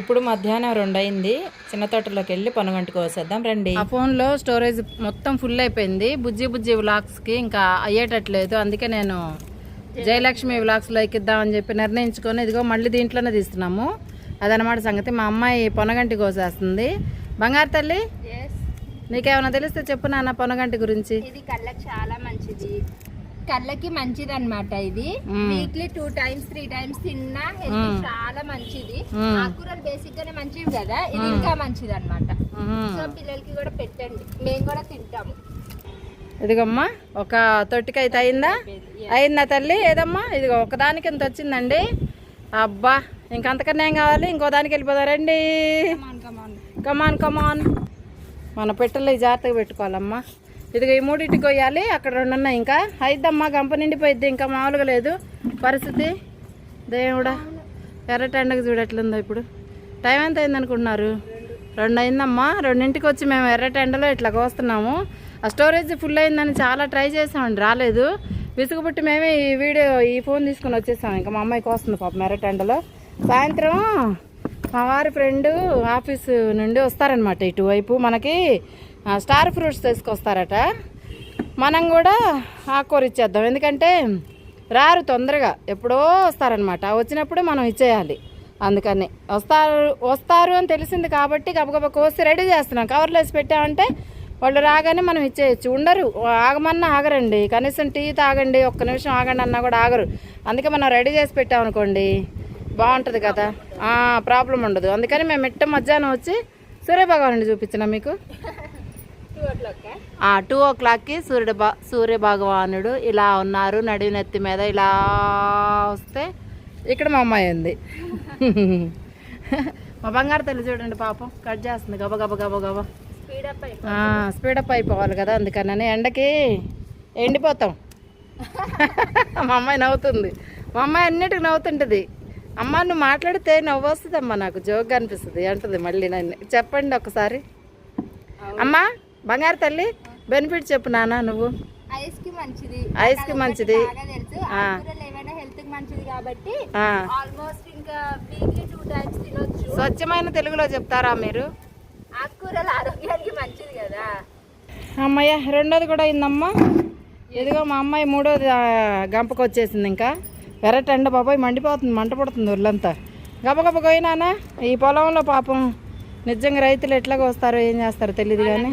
ఇప్పుడు మధ్యాహ్నం రెండు అయింది చిన్న తోటలోకి వెళ్ళి పొనగంటి కోసేద్దాం. రండి. ఆ ఫోన్లో స్టోరేజ్ మొత్తం ఫుల్ అయిపోయింది. బుజ్జి బుజ్జి వ్లాగ్స్కి ఇంకా అయ్యేటట్లేదు. అందుకే నేను జయలక్ష్మి వ్లాగ్స్లో ఎక్కిద్దామని చెప్పి నిర్ణయించుకొని ఇదిగో మళ్ళీ దీంట్లోనే తీస్తున్నాము. అదనమాట సంగతి. మా అమ్మాయి పొనగంటి కోసేస్తుంది. బంగారు తల్లి? నీకేమైనా తెలిస్తే చెప్పు నాన్న పొనగంటి గురించి. ఇది కళ్ళకి చాలా మంచిది. కళ్ళకి మంచిది అనమాట ఇది. Weekly two times three times తిన్నా హెల్త్ చాలా మంచిది. ఆకుకూరలు బేసిక్ గానే మంచివి కదా ఇది ఇంకా మంచిది అనమాట. సో పిల్లలకి కూడా పెట్టండి. మేము కూడా తింటాము ఇదిగమ్మా ఒక తొట్టికి అయితే అయిందా అయిందా తల్లి? ఏదమ్మా? ఇదిగో ఒకదానికి ఇంత వచ్చిందండి? అబ్బా ఇంకంతకన్నా ఏం కావాలి? ఇంకో దానికి వెళ్ళిపోతారండి కమాన్ కమాన్ మన పెట్టెలు జాగ్రత్తగా పెట్టుకోవాలమ్మా. ఇదిగో ఈ మూడింటికి కొయ్యాలి. అక్కడ రెండు ఉన్నాయి ఇంకా. అయిద్దమ్మా గంప నిండిపోయిద్ది. ఇంకా మామూలుగా లేదు. పరిస్థితి? దేవుడా ఎర్రటెండకు చూడట్లుందో ఇప్పుడు. టైం ఎంత అయిందనుకుంటున్నారు? రెండు అయిందమ్మా రెండింటికి వచ్చి మేము ఎర్రటెండలో ఇట్లా కోస్తున్నాము. ఆ స్టోరేజ్ ఫుల్ అయిందని చాలా ట్రై చేసామండి. రాలేదు. విసుగుబుట్టి మేమే ఈ వీడియో ఈ ఫోన్ తీసుకుని వచ్చేసాం. ఇంకా మా అమ్మాయికి వస్తుంది పాపం ఎర్రటెండలో సాయంత్రం మా వారి ఫ్రెండ్ ఆఫీసు నుండి వస్తారనమాట ఇటువైపు మనకి. స్టార్ ఫ్రూట్స్ తీసుకొస్తారట. మనం కూడా ఆకుకూర ఇచ్చేద్దాం. ఎందుకంటే రారు తొందరగా ఎప్పుడో వస్తారనమాట వచ్చినప్పుడు మనం ఇచ్చేయాలి. అందుకని వస్తారు వస్తారు అని తెలిసింది కాబట్టి గబగబ కోసి రెడీ చేస్తున్నాం. కవర్లో వేసి పెట్టామంటే వాళ్ళు రాగానే మనం ఇచ్చేయచ్చు. ఉండరు. ఆగమన్నా ఆగరండి. కనీసం టీ తాగండి ఒక్క నిమిషం ఆగండి అన్నా కూడా ఆగరు. అందుకే మనం రెడీ చేసి పెట్టామనుకోండి బాగుంటుంది కదా. ప్రాబ్లం ఉండదు. అందుకని మేము మిట్ట మధ్యాహ్నం వచ్చి సూర్యభగవాను చూపించిన మీకు. టూ ఓ క్లాక్ ఆ టూ ఓ క్లాక్కి సూర్యుడు బా సూర్య భగవానుడు ఇలా ఉన్నారు నడి నెత్తి మీద ఇలా వస్తే ఇక్కడ మా అమ్మాయి ఉంది. మా బంగారు తల్లి చూడండి పాపం కట్ చేస్తుంది గబ గబ గబ గబ. స్పీడ్ అప్ అయిపోవాలి కదా అందుకని ఎండకి ఎండిపోతాం. మా అమ్మాయి నవ్వుతుంది. మా అమ్మాయి అన్నిటికి నవ్వుతుంటుంది. అమ్మ నువ్వు మాట్లాడితే నవ్వు వస్తుందమ్మా నాకు జోక్గా అనిపిస్తుంది అంటుంది మళ్ళీ నన్ను. చెప్పండి ఒకసారి. అమ్మా బంగారు తల్లి బెనిఫిట్ చెప్పు నాన్న నువ్వు. ఐస్కి మంచిది. మంచిది. మంచిది కాబట్టి ఆల్మోస్ట్ ఇంకా వీక్లీ టూ టైమ్స్ తినొచ్చు. స్వచ్ఛమైన తెలుగులో చెప్తారా మీరు? ఆకుకూరలు ఆరోగ్యానికి మంచిది కదా. అమ్మయ్య రెండోది కూడా అయిందమ్మా. ఇదిగో మా అమ్మాయి మూడోది గంపకు వచ్చేసింది ఇంకా. ఎర్రటి ఎండ బాబాయ్ మండిపోతుంది మంట పడుతుంది ఒళ్ళంతా గబగబ పోయినానా ఈ పొలంలో పాపం నిజంగా రైతులు ఎట్లాగో వస్తారో ఏం చేస్తారో తెలియదు కానీ.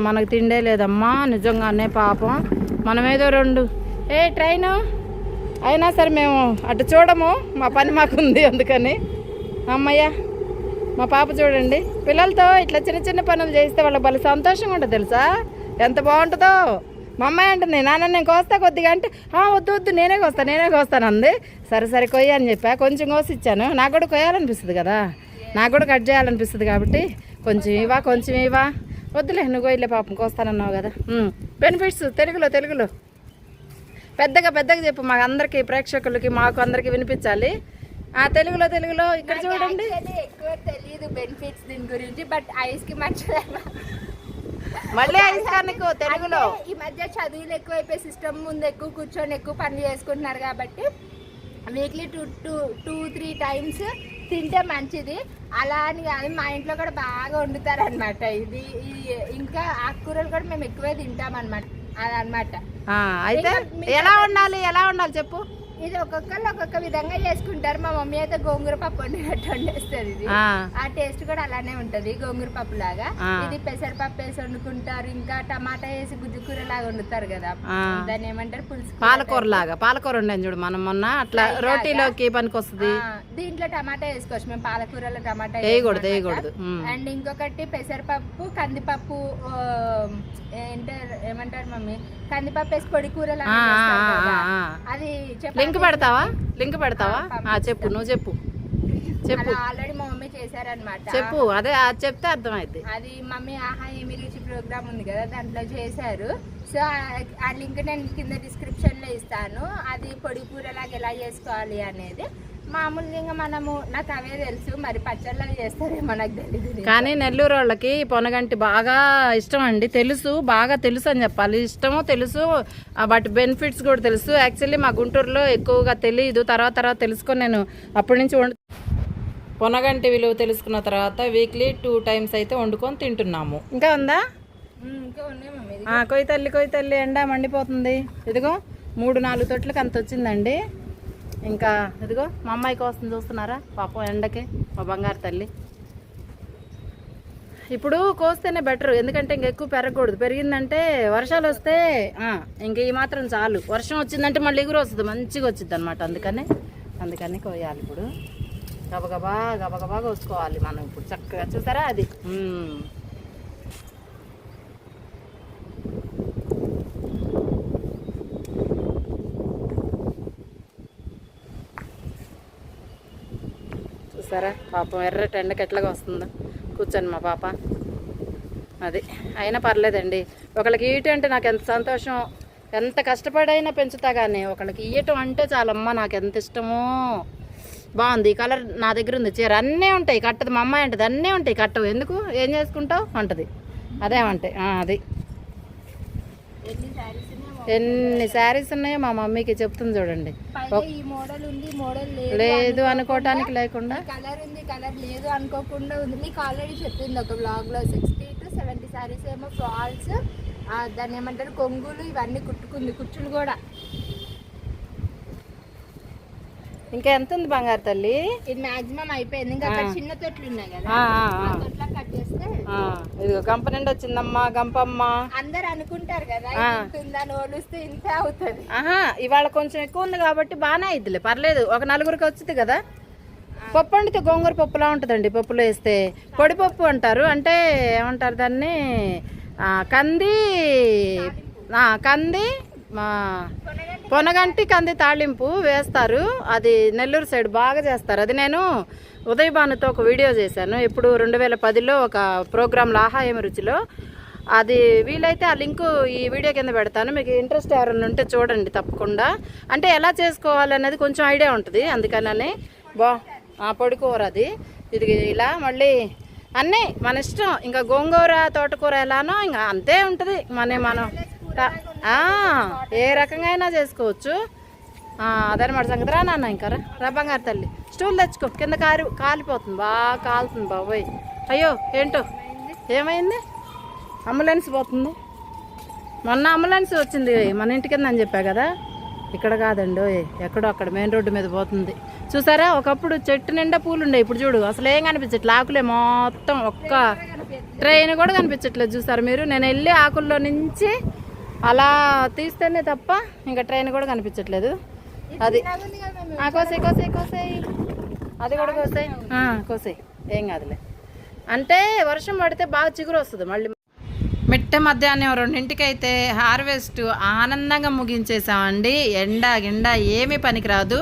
మనకు తిండే లేదమ్మా నిజంగానే పాపం. మనమేదో రెండు. ఏ ట్రైన్? అయినా సరే మేము అటు చూడము మా పని మాకుంది అందుకని. అమ్మయ్య మా పాప చూడండి. పిల్లలతో ఇట్లా చిన్న చిన్న పనులు చేస్తే వాళ్ళకి భలే సంతోషంగా ఉంటుంది తెలుసా? ఎంత బాగుంటుందో. మా అమ్మాయి అంటుంది నాన్న నేను కోస్తా కొద్దిగా. అంటే "ఆ, వద్దు వద్దు నేనే కోస్తా నేనే కోస్తాను అంది సరే సరే కొయ్య అని చెప్పా. కొంచెం కోసి ఇచ్చాను నాకు కూడా కొయ్యాలనిపిస్తుంది కదా. నాకు కూడా కట్ చేయాలనిపిస్తుంది కాబట్టి కొంచెం ఇవా కొంచెం ఇవా వద్దులే నువ్వు కొయ్యలే పాపం కోస్తానన్నావు కదా. బెనిఫిట్స్ తెలుగులో తెలుగులో. పెద్దగా పెద్దగా చెప్పు మాకు అందరికి ప్రేక్షకులకి మాకు అందరికి వినిపించాలి. ఆ తెలుగులో తెలుగులో ఇక్కడ చూడండి. ఎక్కువ తెలియదు బెనిఫిట్స్ దీని గురించి బట్ ఐస్కి మంచిది మళ్ళీ ఐస్కానిక్ తెలుగులో. ఈ మధ్య చదువులు ఎక్కువైపోయి సిస్టమ్ ముందు ఎక్కువ కూర్చొని ఎక్కువ పనులు చేసుకుంటున్నారు కాబట్టి weekly two two two three times తింటే మంచిది. అలా అని కాదు మా ఇంట్లో కూడా బాగా వండుతారు అనమాట ఇది ఇంకా ఆకుకూరలు కూడా మేము ఎక్కువే తింటాం అనమాట అదనమాట అయితే ఎలా ఉండాలి ఎలా ఉండాలి చెప్పు? ఇది ఒక్కొక్కరు ఒక్కొక్క విధంగా చేసుకుంటారు. మా మమ్మీ అయితే గోంగూర పప్పు వండినట్టు వండేస్తుంది ఇది. ఆ, టేస్ట్ కూడా అలానే ఉంటది గోంగూర పప్పు లాగా. ఇది పెసరపప్పు వేసి వండుకుంటారు ఇంకా టమాటా వేసి గుజ్జు కూర లాగా వండుతారు కదా. దాన్ని ఏమంటారు? పులుసు కూర పాలకూర లాగా పాలకూర ఉండే చూడు మనం మొన్న అట్లా రోటీలోకి పనికొస్తుంది దీంట్లో టమాటా వేసుకోవచ్చు. మేము పాలకూరలో టమాటా వేయకూడదు వేయకూడదు. అండ్ ఇంకొకటి పెసరపప్పు కందిపప్పు ఆ, ఏంటారు ఏమంటారు మమ్మీ? కందిపప్పు వేసి పొడి కూర. అది లింక్ పెడతావా? లింక్ పెడతావా? ఆ, చెప్పు నువ్వు చెప్పు. చెప్పు. ఆల్రెడీ మా మమ్మీ చేశారనమాట చెప్పు అదే అది చెప్తే అర్థమైంది అది మమ్మీ ఆహా ఏమి రుచి ప్రోగ్రామ్ ఉంది కదా దాంట్లో చేశారు. సో ఆ- లింక్ నేను కింద డిస్క్రిప్షన్లో ఇస్తాను. అది పొడి కూరలాగా ఎలా చేసుకోవాలి అనేది. మామూలుగా మనము నాకు అవే తెలుసు మరి పచ్చళ్ళవి చేస్తారేమో నాకు తెలియదు కానీ నెల్లూరు వాళ్ళకి పొనగంటి బాగా ఇష్టం అండి. తెలుసు బాగా తెలుసు అని చెప్పాలి. ఇష్టము తెలుసు వాటి బెనిఫిట్స్ కూడా తెలుసు. యాక్చువల్లీ మా గుంటూరులో ఎక్కువగా తెలియదు తర్వాత తర్వాత తెలుసుకొని నేను అప్పటి నుంచి వండు పొనగంటి విలువ తెలుసుకున్న తర్వాత వీక్లీ టూ టైమ్స్ అయితే వండుకొని తింటున్నాము. ఇంకా ఉందా? కొయ్య తల్లి కొయ్య తల్లి ఎండ మండిపోతుంది. ఇదిగో మూడు నాలుగు తొట్లకి అంత వచ్చిందండి. ఇంకా ఇదిగో మా అమ్మాయి కోసం చూస్తున్నారా? పాపం ఎండకి మా బంగారు తల్లి. ఇప్పుడు కోస్తేనే బెటర్ ఎందుకంటే ఇంక ఎక్కువ పెరగకూడదు. పెరిగిందంటే వర్షాలు వస్తే ఇంక ఈ మాత్రం చాలు. వర్షం వచ్చిందంటే మళ్ళీ ఎగురు వస్తుంది. మంచిగా వచ్చింది అనమాట అందుకని అందుకని కోయాలి ఇప్పుడు. గబగబా గబగబా కోసుకోవాలి మనం ఇప్పుడు. చక్కగా చూసారా అది? చూసారా? పాపం ఎర్రటి ఎండకి ఎట్లాగా వస్తుందో. కూర్చొని మా పాప. అది. అయినా పర్లేదండి. ఒకళ్ళకి ఇయటం అంటే నాకు ఎంత సంతోషం. ఎంత కష్టపడైనా పెంచుతా కానీ ఒకళ్ళకి ఇయ్యటం అంటే చాలమ్మ నాకు ఎంత ఇష్టమో. బాగుంది. ఈ కలర్ నా దగ్గర ఉంది. చీర అన్నీ ఉంటాయి. కట్టదు. మా అమ్మాయి అంటది అన్నీ ఉంటాయి. కట్టవు. ఎందుకు? ఏం చేసుకుంటావు? అంటది. అదేమంటాయి ఆ, అది. ఎన్ని శారీస్ ఉన్నాయి మా మమ్మీకి చెప్తుంది చూడండి. ఈ మోడల్ ఉంది మోడల్ లేదు అనుకోవటానికి లేకుండా. కలర్ ఉంది కలర్ లేదు అనుకోకుండా ఉంది. మీకు ఆల్రెడీ చెప్పింది ఒక సిక్స్టీ టు సెవెంటీ ఏమో ఫాల్స్ దాన్ని ఏమంటారు కొంగులు ఇవన్నీ కుట్టుకుంది కుచ్చులు కూడా. ఇంకా ఎంత ఉంది బంగారు తల్లి? ఇది మాక్సిమం అయిపోయింది. ఇంకా అక్కడ చిన్న తొట్లు ఉన్నాయి కదా. ఇదిగో గంప నిండి వచ్చిందమ్మా గంపమ్మ. అందరు అనుకుంటారు కదా. ఇంత అవుతుంది. ఆహా ఇవాళ కొంచెం ఎక్కువ ఉంది కాబట్టి బాగానే అయిద్దిలే పర్లేదు. ఒక నలుగురికి వచ్చింది కదా. పప్పు వండితే గోంగూర పప్పులా ఉంటుందండి పప్పులో వేస్తే. పొడి పప్పు అంటారు అంటే ఏమంటారు దాన్ని? కంది కంది పొనగంటి కంది తాళింపు వేస్తారు. అది నెల్లూరు సైడ్ బాగా చేస్తారు. అది నేను ఉదయభానుతో ఒక వీడియో చేశాను. ఇప్పుడు రెండు వేల పదిలో ఒక ప్రోగ్రాంలో ఆహాయం రుచిలో. అది వీలైతే ఆ లింకు ఈ వీడియో కింద పెడతాను. మీకు ఇంట్రెస్ట్ ఎవరైనా ఉంటే చూడండి తప్పకుండా. అంటే ఎలా చేసుకోవాలనేది కొంచెం ఐడియా ఉంటుంది. అందుకనని బా ఆ పొడి కూర అది. ఇది ఇలా మళ్ళీ అన్నీ మన ఇష్టం. ఇంకా గోంగూర తోటకూర ఎలానో ఇంకా అంతే ఉంటుంది. మన మనం ట- ఏ రకంగా అయినా చేసుకోవచ్చు. అదనమాట సంగతి. రా నాన్న ఇంకా రా. బంగారు తల్లి. స్టూల్ తెచ్చుకో. కింద కారు కాలిపోతుంది. బాగా కాలుతుంది బాబోయ్. అయ్యో ఏంటో? ఏమైంది? అంబులెన్స్ పోతుంది. మొన్న అంబులెన్స్ వచ్చింది. మన ఇంటి కింద అని చెప్పా కదా. ఇక్కడ కాదండి. ఓయ్ ఎక్కడో అక్కడ మెయిన్ రోడ్డు మీద పోతుంది. చూసారా? ఒకప్పుడు చెట్టు నిండా పూలు ఉండే ఇప్పుడు చూడు అసలు ఏం కనిపించట్లే. ఆకులే మొత్తం ఒక్క ట్రైన్ కూడా కనిపించట్లేదు. చూసారు మీరు? నేను వెళ్ళి ఆకుల్లో నుంచి అలా తీస్తేనే తప్ప ఇంకా ట్రైన్ కూడా కనిపించట్లేదు. అది కోసే కోసే. మేము కోసేయ్ అది కూడా కోసేయ్ ఆ, కోసేయ్ ఏం కాదులే. అంటే వర్షం పడితే బాగా చిగురు వస్తుంది మళ్ళీ. మిట్ట మధ్యాహ్నం రెండింటికైతే హార్వెస్ట్ ఆనందంగా ముగించేసామండి. ఎండ గిండ ఏమీ పనికిరాదు.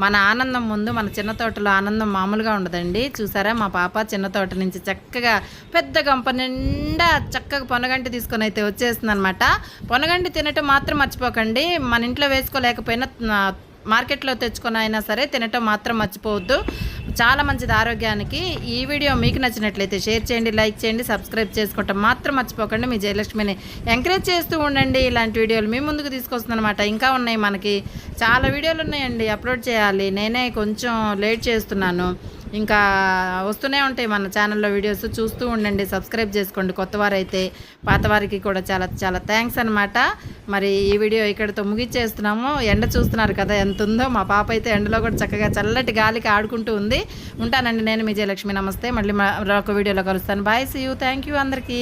మన ఆనందం ముందు మన చిన్న తోటలో ఆనందం మామూలుగా ఉండదండి. చూసారా? మా పాప చిన్న తోట నుంచి చక్కగా పెద్ద గంప నిండా చక్కగా పొనగంటి తీసుకొని అయితే వచ్చేస్తుంది అనమాట పొనగంటి తినటం మాత్రం మర్చిపోకండి. మన ఇంట్లో వేసుకోలేకపోయినా మార్కెట్లో తెచ్చుకొని అయినా సరే తినటం మాత్రం మర్చిపోవద్దు. చాలా మంచిది ఆరోగ్యానికి. ఈ వీడియో మీకు నచ్చినట్లయితే షేర్ చేయండి లైక్ చేయండి సబ్స్క్రైబ్ చేసుకోవటం మాత్రం మర్చిపోకండి. మీ జయలక్ష్మిని ఎంకరేజ్ చేస్తూ ఉండండి. ఇలాంటి వీడియోలు మీ ముందుకు తీసుకొస్తుందనమాట ఇంకా ఉన్నాయి మనకి. చాలా వీడియోలు ఉన్నాయండి. అప్లోడ్ చేయాలి. నేనే కొంచెం లేట్ చేస్తున్నాను. ఇంకా వస్తూనే ఉంటాయి మన ఛానల్లో వీడియోస్ చూస్తూ ఉండండి సబ్స్క్రైబ్ చేసుకోండి. కొత్త వారైతే పాతవారికి కూడా చాలా చాలా థ్యాంక్స్ అనమాట మరి ఈ వీడియో ఇక్కడితో ముగిచ్చేస్తున్నాము. ఎండ చూస్తున్నారు కదా ఎంత ఉందో. మా పాప అయితే ఎండలో కూడా చక్కగా చల్లటి గాలికి ఆడుకుంటూ ఉంది. ఉంటానండి నేను విజయలక్ష్మి. నమస్తే. మళ్ళీ మరొక వీడియోలో కలుస్తాను. Bye see you thank you అందరికీ.